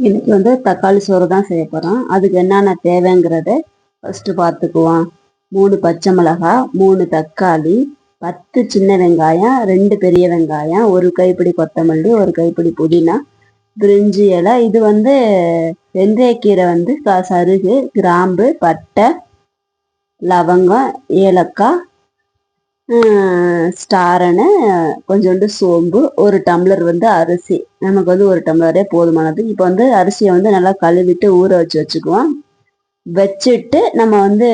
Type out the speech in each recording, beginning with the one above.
இன்னைக்கு வந்து தக்காளி சோறு தான் செய்ய போகிறோம் அதுக்கு என்னென்ன தேவைங்கிறத ஃபஸ்ட்டு பார்த்துக்குவோம். மூணு பச்சை மிளகாய் மூணு தக்காளி பத்து சின்ன வெங்காயம் ரெண்டு பெரிய வெங்காயம் ஒரு கைப்பிடி கொத்தமல்லி ஒரு கைப்பிடி புதினா பிரிஞ்சி இலை. இது வந்து வெந்தயக்கீரை வந்து க- சருகு கிராம்பு பட்டை லவங்கம் ஏலக்காய் ஸ்டாரனு கொஞ்சோண்டு சோம்பு ஒரு டம்ளர் வந்து அரிசி. நமக்கு வந்து ஒரு டம்ளரே போதுமானது. இப்போ வந்து அரிசியை வந்து நல்லா கழுவிட்டு ஊற வச்சு வச்சுக்குவோம். வச்சுட்டு நம்ம வந்து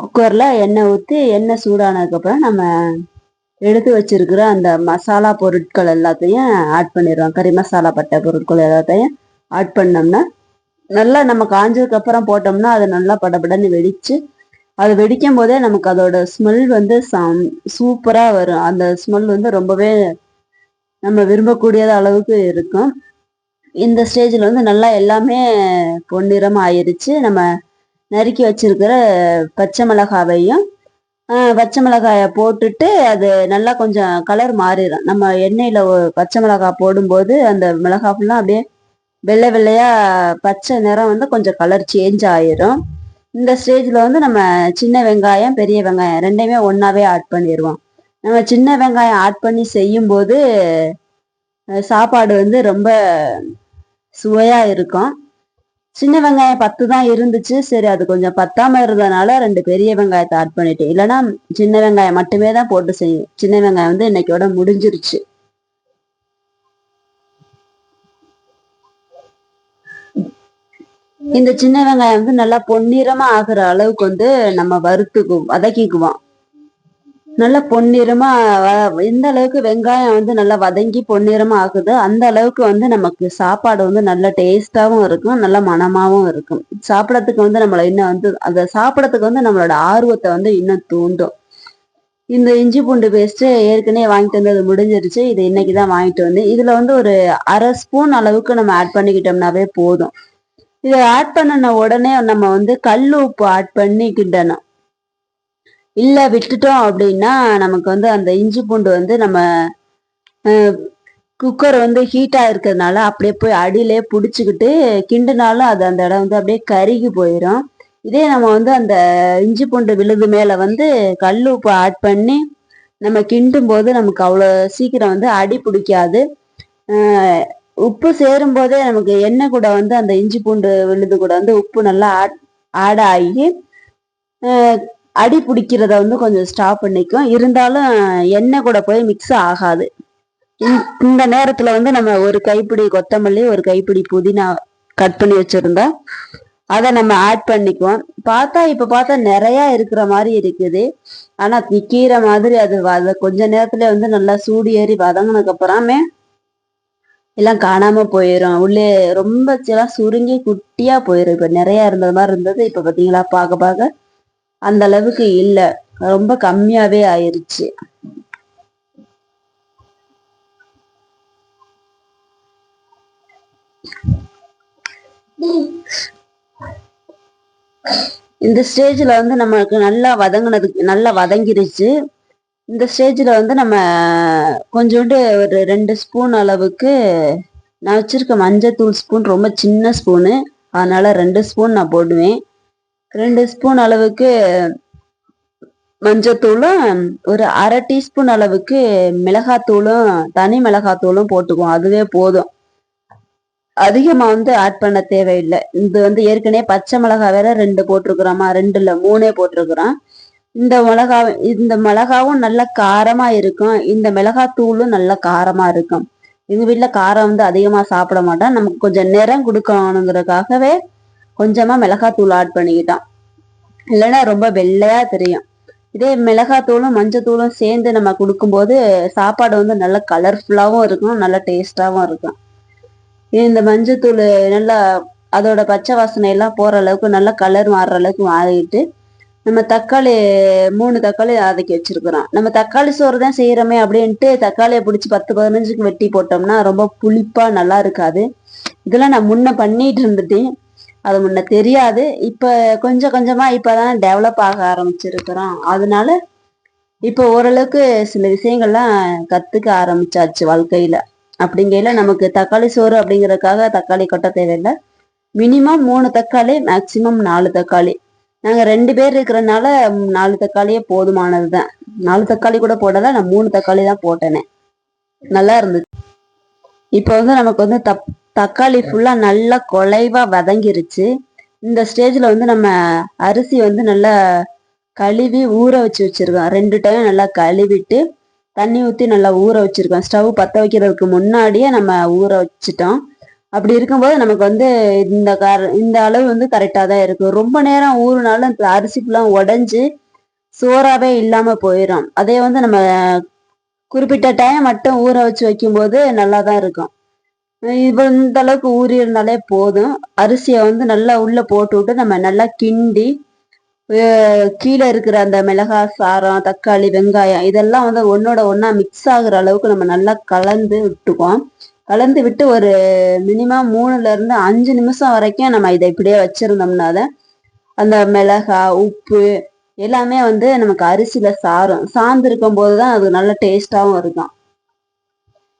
குக்கரில் எண்ணெய் ஊற்றி எண்ணெய் சூடானதுக்கப்புறம் நம்ம எடுத்து வச்சிருக்கிற அந்த மசாலா பொருட்கள் எல்லாத்தையும் ஆட் பண்ணிடுவோம். கறி மசாலா பட்டை பொருட்கள் எல்லாத்தையும் ஆட் பண்ணோம்னா நல்லா நம்ம காஞ்சதுக்கப்புறம் போட்டோம்னா அது நல்லா படபடன்னு வெடித்து அது வெடிக்கும் போதே நமக்கு அதோட ஸ்மெல் வந்து சம் சூப்பராக வரும். அந்த ஸ்மெல் வந்து ரொம்பவே நம்ம விரும்பக்கூடியத அளவுக்கு இருக்கும். இந்த ஸ்டேஜில் வந்து நல்லா எல்லாமே பொன்னிறமாக ஆயிடுச்சு நம்ம நறுக்கி வச்சிருக்கிற பச்சை மிளகாவையும் பச்சை மிளகாயை போட்டுட்டு அது நல்லா கொஞ்சம் கலர் மாறிடும் நம்ம எண்ணெயில் பச்சை மிளகாய் போடும்போது அந்த மிளகாய் ஃபுல்லாக அப்படியே வெள்ளை வெள்ளையாக பச்சை நிறம் வந்து கொஞ்சம் கலர் சேஞ்ச் ஆயிரும். இந்த ஸ்டேஜில் வந்து நம்ம சின்ன வெங்காயம் பெரிய வெங்காயம் ரெண்டையுமே ஒன்றாவே ஆட் பண்ணிடுவோம் நம்ம சின்ன வெங்காயம் ஆட் பண்ணி செய்யும்போது சாப்பாடு வந்து ரொம்ப சுவையாக இருக்கும். சின்ன வெங்காயம் பத்து தான் இருந்துச்சு. சரி அது கொஞ்சம் பத்தாம இருந்ததுனால ரெண்டு பெரிய வெங்காயத்தை ஆட் பண்ணிட்டேன். இல்லைன்னா சின்ன வெங்காயம் மட்டுமே தான் போட்டு செய்யும் சின்ன வெங்காயம் வந்து இன்னைக்கோட முடிஞ்சிருச்சு. இந்த சின்ன வெங்காயம் வந்து நல்லா பொன்னிறமா ஆகுற அளவுக்கு வந்து நம்ம வறுத்துக்குவோம் வதக்கிக்குவோம். நல்லா பொன்னிறமா எந்த அளவுக்கு வெங்காயம் வந்து நல்லா வதங்கி பொன்னிறமா ஆகுதோ அந்த அளவுக்கு வந்து நமக்கு சாப்பாடு வந்து நல்ல டேஸ்டாவும் இருக்கும் நல்ல மனமாவும் இருக்கும். சாப்பிடறதுக்கு வந்து நம்மள இன்னும் வந்து அதை சாப்பிடறதுக்கு வந்து நம்மளோட ஆர்வத்தை வந்து இன்னும் தூண்டும். இந்த இஞ்சி பூண்டு பேஸ்ட் ஏற்கனவே வாங்கிட்டு வந்து அது முடிஞ்சிருச்சு இது இன்னைக்கு தான் வாங்கிட்டு வந்து இதுல வந்து ஒரு அரை ஸ்பூன் அளவுக்கு நம்ம ஆட் பண்ணிக்கிட்டோம்னாவே போதும். இதை ஆட் பண்ணின உடனே நம்ம வந்து கல் உப்பு ஆட் பண்ணி கிண்டணும் இல்லை விட்டுட்டோம் அப்படின்னா நமக்கு வந்து அந்த இஞ்சி பூண்டு வந்து நம்ம குக்கர் வந்து ஹீட்டாக இருக்கிறதுனால அப்படியே போய் அடியிலே பிடிச்சிக்கிட்டு கிண்டுனாலும் அது அந்த இடம் வந்து அப்படியே கருகி போயிடும் இதே நம்ம வந்து அந்த இஞ்சி பூண்டு விழுது மேலே வந்து கல் உப்பு ஆட் பண்ணி நம்ம கிண்டும் போது நமக்கு அவ்வளோ சீக்கிரம் வந்து அடி பிடிக்காது. உப்பு சேரும் போதே நமக்கு எண்ணெய் கூட வந்து அந்த இஞ்சி பூண்டு விழுது கூட வந்து உப்பு நல்லா ஆட் ஆட் ஆகி அடி பிடிக்கிறத வந்து கொஞ்சம் ஸ்டாப் பண்ணிக்கும். இருந்தாலும் எண்ணெய் கூட போய் மிக்ஸ் ஆகாது. இந்த- இந்த நேரத்துல வந்து நம்ம ஒரு கைப்பிடி கொத்தமல்லி ஒரு கைப்பிடி புதினா கட் பண்ணி வச்சிருந்தோம் அதை நம்ம ஆட் பண்ணிக்குவோம். பார்த்தா இப்ப பார்த்தா நிறைய இருக்கிற மாதிரி இருக்குது. ஆனா நிக்கிற மாதிரி அது வத கொஞ்ச நேரத்துல வந்து நல்லா சூடு ஏறி வதங்கினதுக்கு அப்புறமே எல்லாம் காணாம போயிடும் உள்ளே ரொம்ப எல்லாம் சுருங்கி குட்டியா போயிடும் இப்ப நிறைய இருந்தது மாதிரி இருந்தது. இப்ப பாத்தீங்களா பார்க்க பார்க்க அந்த அளவுக்கு இல்ல. ரொம்ப கம்மியாவே ஆயிருச்சு. இந்த ஸ்டேஜ்ல வந்து நமக்கு நல்லா வதங்கினதுக்கு நல்லா வதங்கிருச்சு. இந்த ஸ்டேஜ்ல வந்து நம்ம கொஞ்சோண்டு ஒரு ரெண்டு ஸ்பூன் அளவுக்கு நான் வச்சுருக்க மஞ்சத்தூள் ஸ்பூன் ரொம்ப சின்ன ஸ்பூனு அதனால ரெண்டு ஸ்பூன் நான் போடுவேன். ரெண்டு ஸ்பூன் அளவுக்கு மஞ்சத்தூளும் ஒரு அரை டீஸ்பூன் அளவுக்கு மிளகாத்தூளும் தனி மிளகாத்தூளும் போட்டுக்குவோம். அதுவே போதும். அதிகமாக வந்து ஆட் பண்ண தேவையில்லை. இது வந்து ஏற்கனவே பச்சை மிளகாய் வேற ரெண்டு போட்டிருக்கிறோமா? ரெண்டு இல்லை மூணே போட்டிருக்கிறோம். இந்த மிளகா இந்த மிளகாவும் நல்ல காரமா இருக்கும். இந்த மிளகாத்தூளும் நல்ல காரமா இருக்கும். எங்க வீட்டில் காரம் வந்து அதிகமா சாப்பிட மாட்டோம் நமக்கு கொஞ்சம் நிறம் கொடுக்கணுங்கிறதுக்காகவே கொஞ்சமா மிளகாத்தூள் ஆட் பண்ணிக்கிட்டோம் இல்லைன்னா ரொம்ப வெள்ளையா தெரியும். இதே மிளகாத்தூளும் மஞ்சத்தூளும் சேர்ந்து நம்ம கொடுக்கும்போது சாப்பாடு வந்து நல்ல கலர்ஃபுல்லாகவும் இருக்கும் நல்ல டேஸ்டாகவும் இருக்கும். இந்த மஞ்சத்தூள் நல்லா அதோட பச்சை வாசனை எல்லாம் போகிற அளவுக்கு நல்லா கலர் மாறுற அளவுக்கு மாறிட்டு நம்ம தக்காளி மூணு தக்காளி வதக்கி வச்சிருக்கிறோம். நம்ம தக்காளி சோறு தான் செய்யறோமே அப்படின்ட்டு தக்காளியை பிடிச்சி பத்து பதினஞ்சுக்கு வெட்டி போட்டோம்னா ரொம்ப புளிப்பா நல்லா இருக்காது. இதெல்லாம் நான் முன்ன பண்ணிட்டு இருந்துட்டேன். அது முன்ன தெரியாது. இப்ப கொஞ்சம் கொஞ்சமா இப்பதான் டெவலப் ஆக ஆரம்பிச்சிருக்கிறோம். அதனால இப்ப ஓரளவுக்கு சில விஷயங்கள்லாம் கத்துக்க ஆரம்பிச்சாச்சு வாழ்க்கையில. அப்படிங்கையில நமக்கு தக்காளி சோறு அப்படிங்கறதுக்காக தக்காளி கொட்ட தேவையில்லை. மினிமம் மூணு தக்காளி மேக்சிமம் நாலு தக்காளி. நாங்க ரெண்டு பேர் இருக்கிறனால நாலு தக்காளியே போதுமானது தான் நாலு தக்காளி கூட போடல நான் மூணு தக்காளி தான் போட்டேனே. நல்லா இருந்துச்சு. இப்போ வந்து நமக்கு வந்து தப் தக்காளி ஃபுல்லா நல்லா குலைவாக வதங்கிருச்சு. இந்த ஸ்டேஜ்ல வந்து நம்ம அரிசி வந்து நல்லா கழுவி ஊற வச்சு வச்சிருக்கோம். ரெண்டு டைம் நல்லா கழுவிட்டு தண்ணி ஊற்றி நல்லா ஊற வச்சிருக்கோம். ஸ்டவ் பற்ற வைக்கிறதுக்கு முன்னாடியே நம்ம ஊற வச்சிட்டோம். அப்படி இருக்கும்போது நமக்கு வந்து இந்த கார இந்த அளவு வந்து கரெக்டாக தான் இருக்கும் ரொம்ப நேரம் ஊறுனாலும் இந்த அரிசி ஃபுல்லாக உடஞ்சி சோறாவே இல்லாமல் போயிடும் அதே வந்து நம்ம குறிப்பிட்ட டைம் மட்டும் ஊற வச்சு வைக்கும்போது நல்லா தான் இருக்கும். இப்போ இந்த அளவுக்கு ஊறி இருந்தாலே போதும். அரிசியை வந்து நல்லா உள்ளே போட்டு விட்டு நம்ம நல்லா கிண்டி கீழே இருக்கிற அந்த மிளகாய் சாரம் தக்காளி வெங்காயம் இதெல்லாம் வந்து ஒன்னோட ஒன்றா மிக்ஸ் ஆகுற அளவுக்கு நம்ம நல்லா கலந்து விட்டுக்குவோம். கலந்து விட்டு ஒரு மினிமம் மூணுல இருந்து அஞ்சு நிமிஷம் வரைக்கும் நம்ம இதை இப்படியே வச்சிருந்தோம்னால அந்த மிளகா உப்பு எல்லாமே வந்து நமக்கு அரிசியில சாரும். சார்ந்து இருக்கும் போதுதான் அது நல்ல டேஸ்டாகவும் இருக்கும்.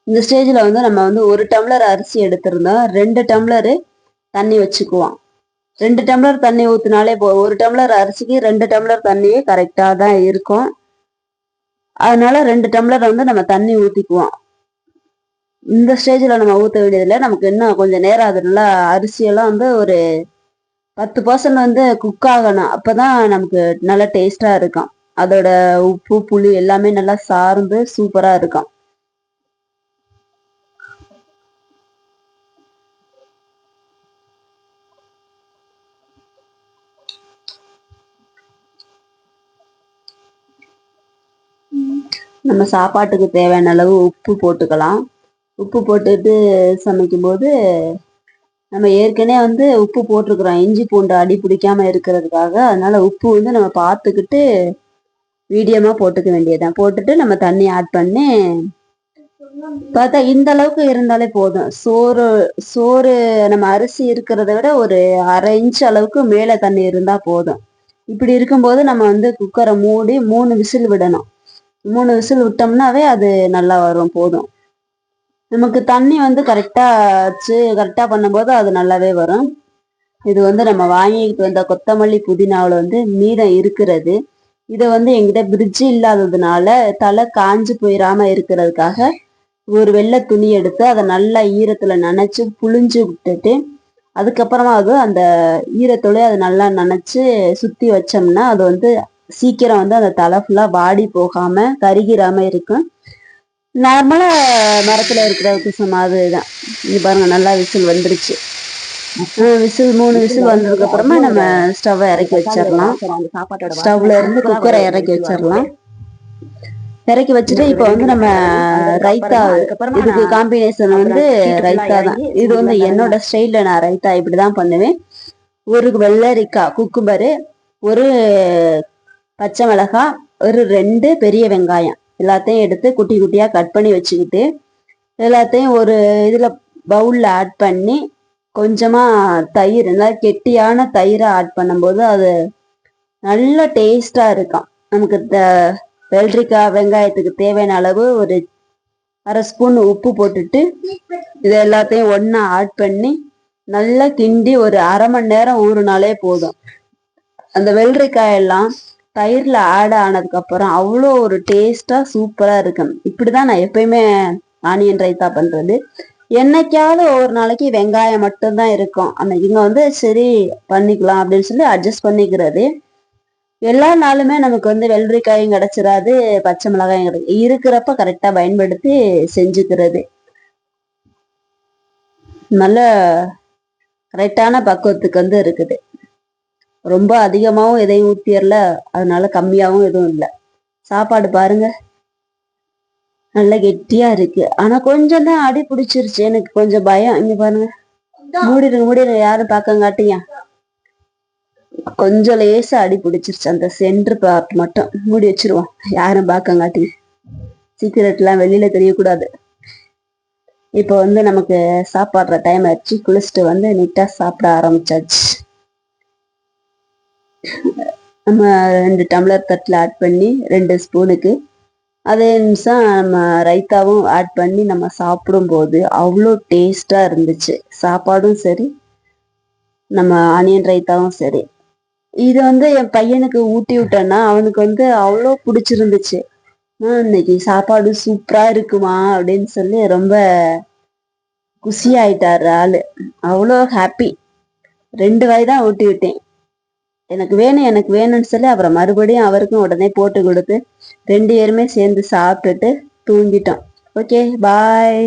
இந்த ஸ்டேஜில் வந்து நம்ம வந்து ஒரு டம்ளர் அரிசி எடுத்திருந்தோம். ரெண்டு டம்ளரு தண்ணி வச்சுக்குவோம். ரெண்டு டம்ளர் தண்ணி ஊற்றினாலே போ ஒரு டம்ளர் அரிசிக்கு ரெண்டு டம்ளர் தண்ணியே கரெக்டாக தான் இருக்கும். அதனால ரெண்டு டம்ளர் வந்து நம்ம தண்ணி ஊற்றிக்குவோம் இந்த ஸ்டேஜில் நம்ம ஊற்ற வேண்டியதில்லை. நமக்கு இன்னும் கொஞ்சம் நேரம் அது நல்லா அரிசியெல்லாம் வந்து ஒரு பத்து பர்சன்ட் வந்து குக் ஆகணும். அப்போ தான் நமக்கு நல்லா டேஸ்ட்டாக இருக்கும். அதோட உப்பு புளி எல்லாமே நல்லா சார்ந்து சூப்பராக இருக்கும். நம்ம சாப்பாட்டுக்கு தேவையான அளவு உப்பு போட்டுக்கலாம். உப்பு போட்டுட்டு சமைக்கும்போது நம்ம ஏற்கனவே வந்து உப்பு போட்டிருக்கிறோம். இஞ்சி பூண்டு அடி பிடிக்காம இருக்கிறதுக்காக. அதனால உப்பு வந்து நம்ம பார்த்துக்கிட்டு மீடியமா போட்டுக்க வேண்டியதுதான். போட்டுட்டு நம்ம தண்ணி ஆட் பண்ணி பார்த்தா இந்த அளவுக்கு இருந்தாலே போதும். சோறு சோறு நம்ம அரிசி இருக்கிறத விட ஒரு அரை இன்ச் அளவுக்கு மேலே தண்ணி இருந்தா போதும். இப்படி இருக்கும்போது நம்ம வந்து குக்கரை மூடி மூணு விசில் விடணும். மூணு விசில் விட்டோம்னாவே அது நல்லா வரும் போதும். நமக்கு தண்ணி வந்து கரெக்டாக வச்சு கரெக்டாக பண்ணும்போது அது நல்லாவே வரும். இது வந்து நம்ம வாங்கிட்டு வந்த கொத்தமல்லி புதினாவில் வந்து மீதம் இருக்கிறது. இதை வந்து எங்கிட்ட பிரிட்ஜ் இல்லாததுனால தலை காஞ்சு போயிடாம இருக்கிறதுக்காக ஒரு வெள்ளை துணி எடுத்து அதை நல்லா ஈரத்தில் நனைச்சு புழிஞ்சு விட்டுட்டு அதுக்கப்புறமா அது அந்த ஈரத்தோட அதை நல்லா நனைச்சி சுற்றி வச்சோம்னா அது வந்து சீக்கிரம் வந்து அந்த தலை ஃபுல்லாக வாடி போகாமல் கருகிராம இருக்கும். நார்மலா மரத்துல இருக்கிற குசம் அதுதான். இங்க பாருங்க நல்லா விசில் வந்துருச்சு. விசில் மூணு விசில் வந்ததுக்கு அப்புறமா நம்ம ஸ்டவ்வை இறக்கி வச்சிடலாம். ஸ்டவ்ல இருந்து குக்கரை இறக்கி வச்சிடலாம். இறக்கி வச்சுட்டு இப்போ வந்து நம்ம ரைத்தா இதுக்கு காம்பினேஷன் வந்து ரைத்தா தான். இது வந்து என்னோட ஸ்டைலில் நான் ரைத்தா இப்படிதான் பண்ணுவேன். ஒரு வெள்ளரிக்காய் குக்கும்பரு ஒரு பச்சை மிளகாய் ஒரு ரெண்டு பெரிய வெங்காயம். எல்லாத்தையும் எடுத்து குட்டி குட்டியாக கட் பண்ணி வச்சுக்கிட்டு எல்லாத்தையும் ஒரு இதில் பவுலில் ஆட் பண்ணி கொஞ்சமாக தயிர் நல்லா கெட்டியான தயிரை ஆட் பண்ணும்போது அது நல்ல டேஸ்டாக இருக்கும். நமக்கு த- வெள்ளரிக்காய் வெங்காயத்துக்கு தேவையான அளவு ஒரு அரை ஸ்பூன் உப்பு போட்டுட்டு இது எல்லாத்தையும் ஒன்றா ஆட் பண்ணி நல்லா கிண்டி ஒரு அரை மணி நேரம் ஊறுனாலே போதும். அந்த வெள்ளரிக்காய் எல்லாம் தயிரில் ஆட் ஆனதுக்கப்புறம் அவ்வளோ ஒரு டேஸ்ட்டாக சூப்பராக இருக்கும் இப்படி தான் நான் எப்பயுமே ஆனியன் ரைத்தா பண்ணுறது என்னைக்காவது ஒரு நாளைக்கு வெங்காயம் மட்டும்தான் இருக்கும். அந்த இங்கே வந்து சரி பண்ணிக்கலாம் அப்படின்னு சொல்லி அட்ஜஸ்ட் பண்ணிக்கிறது. எல்லா நாளுமே நமக்கு வந்து வெள்ளரிக்காயும் கிடச்சிடாது பச்சை மிளகாயும் கிடைக்கும் இருக்கிறப்ப கரெக்டாக பயன்படுத்தி செஞ்சுக்கிறது. நல்ல கரெக்டான பக்குவத்துக்கு வந்து இருக்குது. ரொம்ப அதிகமாகவும் எதையும் ஊற்றிடல அதனால கம்மியாகவும் எதுவும் இல்லை. சாப்பாடு பாருங்க. நல்ல கெட்டியா இருக்கு. ஆனா கொஞ்சம் தான் அடி பிடிச்சிருச்சு. எனக்கு கொஞ்சம் பயம். இங்க பாருங்க. மூடிடுங்க மூடிடுங்க. யாரும் பார்க்க காட்டியா கொஞ்சம் லேசா அடி பிடிச்சிருச்சு. அந்த சென்டர் பார்ட் மட்டும். மூடி வச்சிருவோம். யாரும் பார்க்க காட்டி சீக்கிரட் எல்லாம் வெளியில தெரியக்கூடாது. இப்போ வந்து நமக்கு சாப்பாடுற டைம் ஆச்சு. குளிச்சுட்டு வந்து நீட்டா சாப்பிட ஆரம்பிச்சாச்சு. நம்ம ரெண்டு டம்ளர் தட்டில் ஆட் பண்ணி ரெண்டு ஸ்பூனுக்கு அதே நிமிஷம் நம்ம ரைத்தாவும் ஆட் பண்ணி நம்ம சாப்பிடும்போது அவ்வளோ டேஸ்டாக இருந்துச்சு. சாப்பாடும் சரி நம்ம ஆனியன் ரைத்தாவும் சரி. இது வந்து என் பையனுக்கு ஊட்டி விட்டேன்னா அவனுக்கு வந்து அவ்வளோ பிடிச்சிருந்துச்சு. இன்னைக்கு சாப்பாடு சூப்பராக இருக்குமா? அப்படின்னு சொல்லி ரொம்ப குஷி ஆள். அவ்வளோ ஹாப்பி ரெண்டு வாய் தான் ஊட்டி விட்டேன். எனக்கு வேணும் எனக்கு வேணும்னு சொல்லி அப்புறம் மறுபடியும் அவருக்கும் உடனே போட்டு கொடுத்து ரெண்டு பேருமே சேர்ந்து சாப்பிட்டுட்டு தூங்கிட்டோம். Okay bye